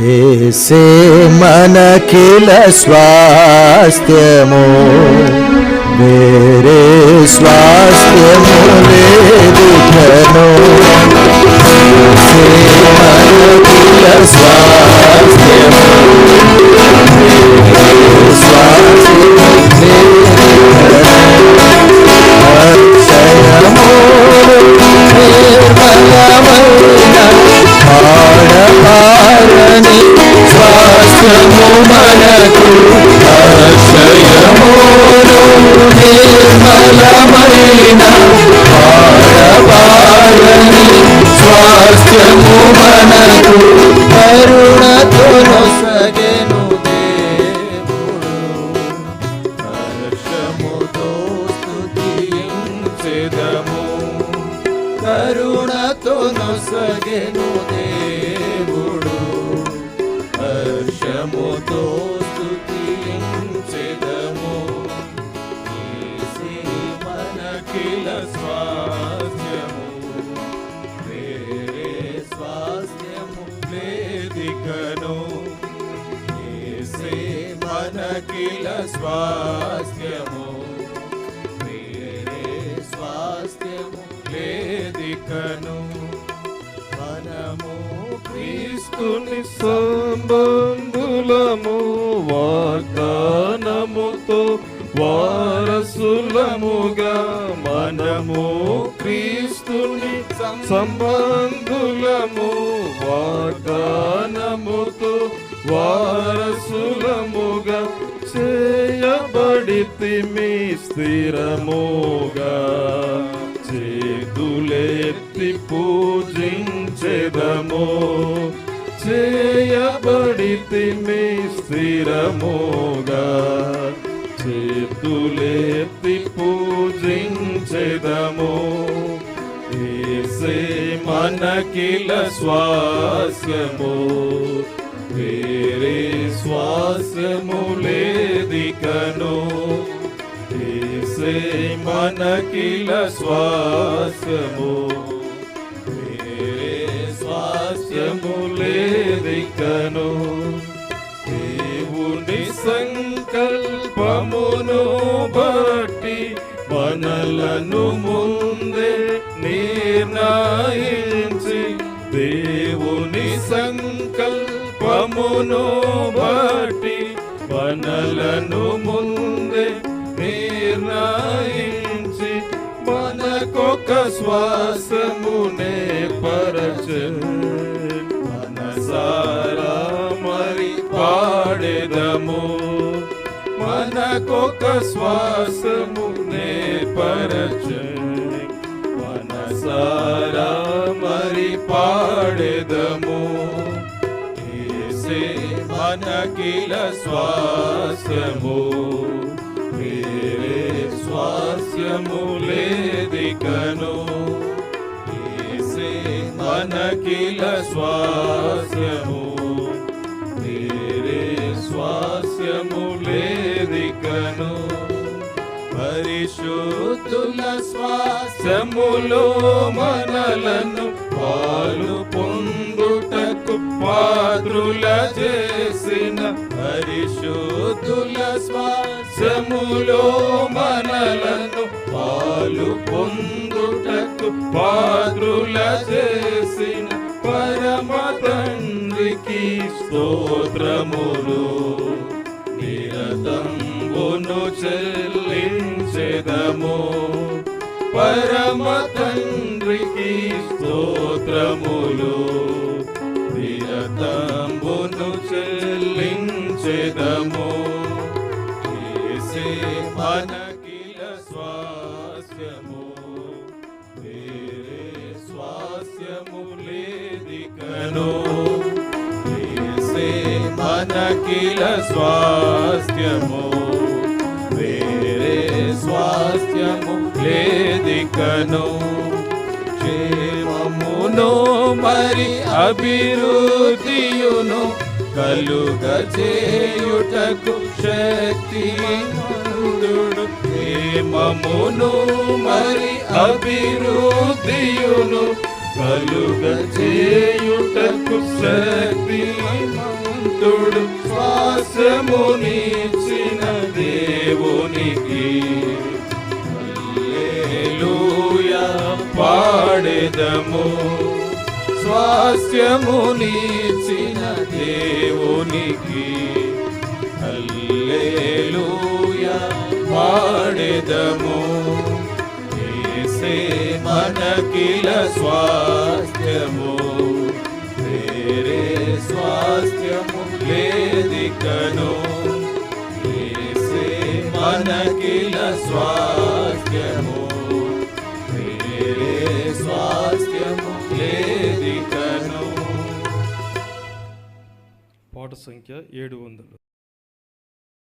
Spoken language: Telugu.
ఏసే మనకిల స్వాస్థ్యము వేరే స్వాస్థ్యము లేదు. నిర్మలమైన పాడపారని స్వాస్థ్యము మనకు కరుణతో సగెను దేవుడు హర్షముతో స్తుతించెదము కరుణతో నొసగెను దేవుడు హర్షముతో స్తుతించెదము మనకిల స్వాస్థ్యము వేరే స్వాస్థ్యము లేదికను మనకిల స్వాస్థ్యము వేరే స్వాస్థ్యము లేదికను మనము క్రీస్తుని సంబంధులము వాగ్దానముతో వారసులముగా మనము క్రీస్తుని సంబంధులము వాగ్దానముతో వారసులముగా చేయబడితి మీ స్థిరముగా. చేతులెత్తి పూజించెదము చేయబడితి మీ స్థిరముగా. చేతులే పూజించెదము ఏసే మనకిల స్వాస్యము. వేరే స్వాస్యము లేదికను. ఏసే మనకిల స్వాస్యము. వేరే స్వాస్యము లేదికను. దేవుని సంగ పనలను ముందే నిర్ణయించి దేవుని సంకల్పమును బట్టి పనలను ముందే నిర్ణయించి మనకొక శ్వాసమునే పరచ. మనసారా మరి పాడెదము. మనకొక శ్వాసమునే పరచ మనసారా మరి పాడెదము ఏసే మనకిల శ్వాసము వేరే స్వాస్యము లేదికను ఏసే మనకిల స్వాస్యము పరిశుద్ధుల స్వాస్యములో మనలను పాలు పొందుటకు పాత్రుల చేసిన పరిశుద్ధుల స్వాస్యములో మనలను పాలు పొందుటకు పాత్రుల చేసిన పరమ తండ్రికి స్తోత్రములు. నిరతంబును చెల్లించెదము పరమ తండ్రికి స్తోత్రములు. నిరతంబును చెల్లించెదము. ఏసే మనకిల స్వాస్యము. వేరే స్వాస్యము లేదికను. చేసే మనకిల స్వాస్థ్యము వేరే స్వాస్థ్యము లేదికను. క్షేమమును మరి అభివృద్ధియును కలుగ చేయుటకు శక్తి క్షేమమును మరి అభివృద్ధియును కలుగ చేయుటకు శక్తి భక్తుడు శ్వాసమునిచ్చిన వేదము స్వాస్థ్యము నీచిన దేవునికి. హల్లెలూయా పాడెదము యేసే మనకిల స్వాస్థ్యము. వేరే స్వాస్థ్యము లేదికను యేసే మనకిల స్వాస్థ్య లేదికను సంఖ్య ఏడు వందలు.